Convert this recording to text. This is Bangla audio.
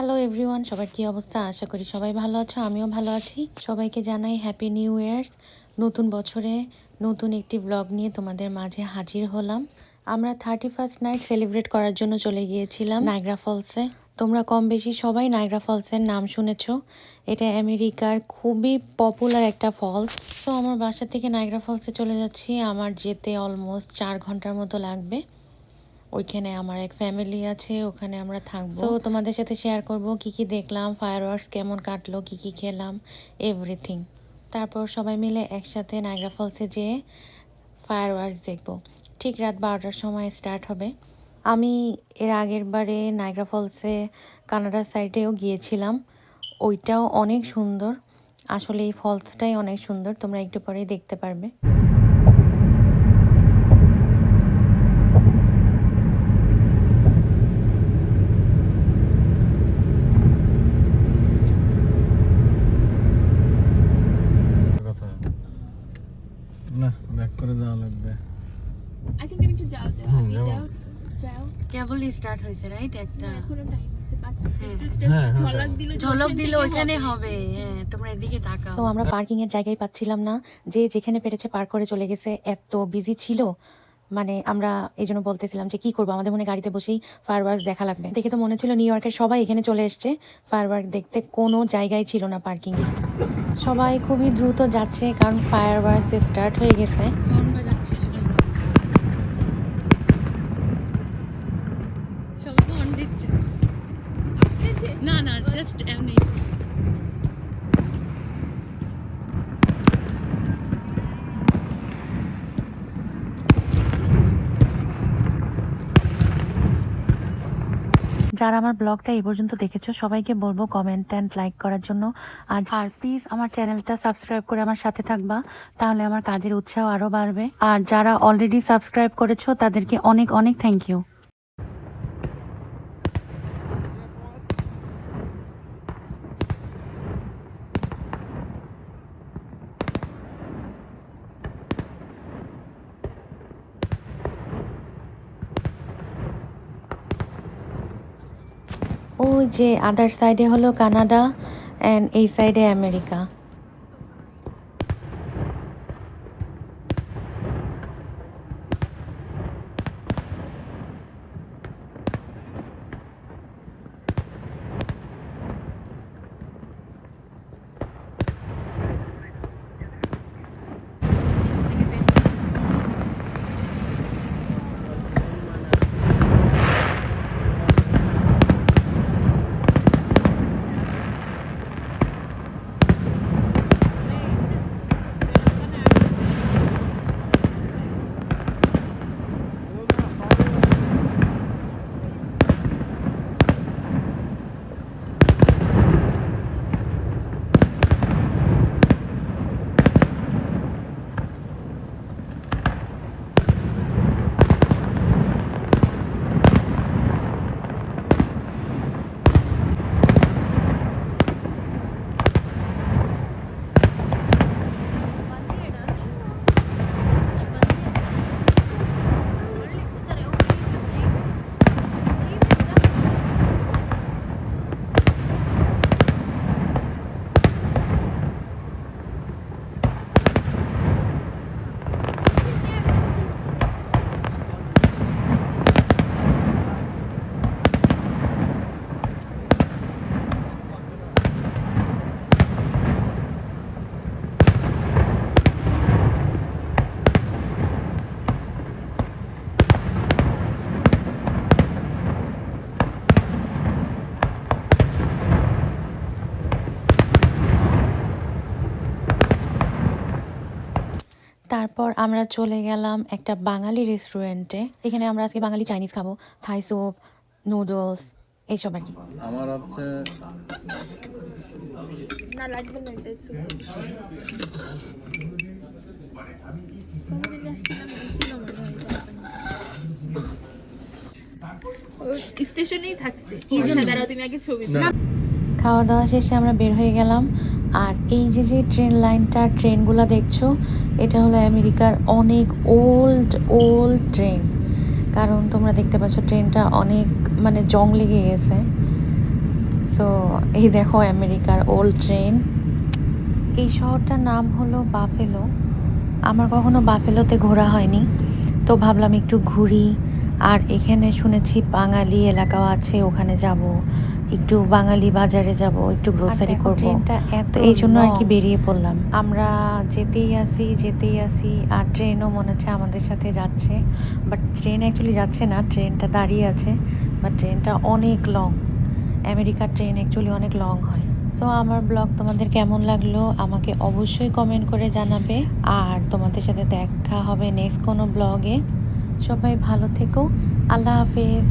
হ্যালো এভরিওয়ান সবার কী অবস্থা? আশা করি সবাই ভালো আছো, আমিও ভালো আছি। সবাইকে জানাই হ্যাপি নিউ ইয়ার্স নতুন বছরে নতুন একটি ব্লগ নিয়ে তোমাদের মাঝে হাজির হলাম। আমরা থার্টি ফার্স্ট নাইট সেলিব্রেট করার জন্য চলে গিয়েছিলাম নাইগ্রা ফলসে তোমরা কম বেশি সবাই নাইগ্রা ফলসের নাম শুনেছো। এটা আমেরিকার খুবই পপুলার একটা ফলস তো আমার বাসা থেকে নাইগ্রা ফলসে চলে যাচ্ছি। আমার যেতে অলমোস্ট চার ঘণ্টার মতো লাগবে। ওইখানে আমার এক ফ্যামিলি আছে ওখানে আমরা থাকব। তো তোমাদের সাথে শেয়ার করব কি কি দেখলাম ফায়ার ওয়ার্স কেমন কাটলো কি কি খেলাম এভরিথিং তারপর সবাই মিলে একসাথে নাইগ্রা ফলসে যেয়ে ফায়ার ওয়ার্স দেখব। ঠিক রাত বারোটার সময় স্টার্ট হবে। আমি এর আগের বারে নাইগ্রা ফলসে কানাডার সাইডেও গিয়েছিলাম। ওইটাও অনেক সুন্দর। আসলে এই ফলসটাই অনেক সুন্দর তোমরা একটু পরেই দেখতে পারবে কথা না ব্যাক করে যাওয়া লাগবে। I think তুমি একটু যাও যাও। আগে যাও যাও। কেবলই স্টার্ট হয়েছে রাইট একটা এখনও টাইম আছে পাঁচ হ্যাঁ। মিনিট হ্যাঁ, হ্যাঁ, ঝলক হ্যাঁ। ঝলক দিলে ওইখানে হবে। হ্যাঁ তোমরা এদিকে তাকাও। তো আমরা পার্কিং এর জায়গায় পাচ্ছিলাম না। যে যেখানে পেরেছে পার্ক করে চলে গেছে এত বিজি ছিল। মানে আমরা এই জন্য বলতেছিলাম যে কি করব? আমাদের মনে গাড়িতে বসেই ফায়ারওয়ার্কস দেখা লাগবে। দেখে তো মনে হচ্ছিল নিউ ইয়র্কের সবাই এখানে চলে এসছে। ফায়ারওয়ার্ক দেখতে কোনো জায়গায় ছিল না পার্কিং সবাই খুবই দ্রুত যাচ্ছে কারণ ফায়ার ওয়ার্কস স্টার্ট হয়ে গেছে বাজাচ্ছে সবাই সবাই হর্ন দিচ্ছে না না জাস্ট এমনি যারা আমার ব্লগটা এই পর্যন্ত দেখেছ, সবাইকে বলব কমেন্ট অ্যান্ড লাইক করার জন্য। আর আর প্লিজ আমার চ্যানেলটা সাবস্ক্রাইব করে আমার সাথে থাকবা, তাহলে আমার কাজের উৎসাহ আরও বাড়বে। আর যারা অলরেডি সাবস্ক্রাইব করেছ, তাদেরকে অনেক অনেক থ্যাংক ইউ ওই যে আদার সাইডে হলো কানাডা অ্যান্ড এই সাইডে আমেরিকা। তারপর আমরা চলে গেলাম একটা বাঙালি রেস্টুরেন্টে এখানে আমরা আজকে বাঙালি চাইনিজ খাব। থাই স্যুপ নুডলস এইসব আর কি। আমার হচ্ছে না লাগবে না এটা স্টেশনেই থাকছে। আচ্ছা দাঁড়াও তুমি আগে ছবি না, খাওয়া দাওয়া শেষে আমরা বের হয়ে গেলাম। আর এই যে যে ট্রেন লাইনটা ট্রেনগুলো দেখছ, এটা হলো আমেরিকার অনেক ওল্ড ওল্ড ট্রেন কারণ তোমরা দেখতে পাচ্ছ ট্রেনটা অনেক মানে জং লেগে গেছে। সো এই দেখো আমেরিকার ওল্ড ট্রেন এই শহরটার নাম হলো বাফেলো। আমার কখনো বাফেলোতে ঘোরা হয়নি। তো ভাবলাম একটু ঘুরি। আর এখানে শুনেছি বাঙালি এলাকাও আছে, ওখানে যাব। একটু বাঙালি বাজারে যাব একটু গ্রোসারি দেখো, করব। ট্রেনটা তো এই জন্য আর কি বেরিয়ে পড়লাম। আমরা যেতেই আসি যেতেই আসি আর ট্রেনও মনে হচ্ছে আমাদের সাথে যাচ্ছে। বাট ট্রেন অ্যাকচুয়ালি যাচ্ছে না ট্রেনটা দাঁড়িয়ে আছে বাট ট্রেনটা অনেক লং আমেরিকার ট্রেন অ্যাকচুয়ালি অনেক লং হয়। সো আমার ব্লগ তোমাদের কেমন লাগল আমাকে অবশ্যই কমেন্ট করে জানাবে। আর তোমাদের সাথে দেখা হবে নেক্সট কোনো ব্লগে। সবাই ভালো থেকো আল্লাহ হাফেজ।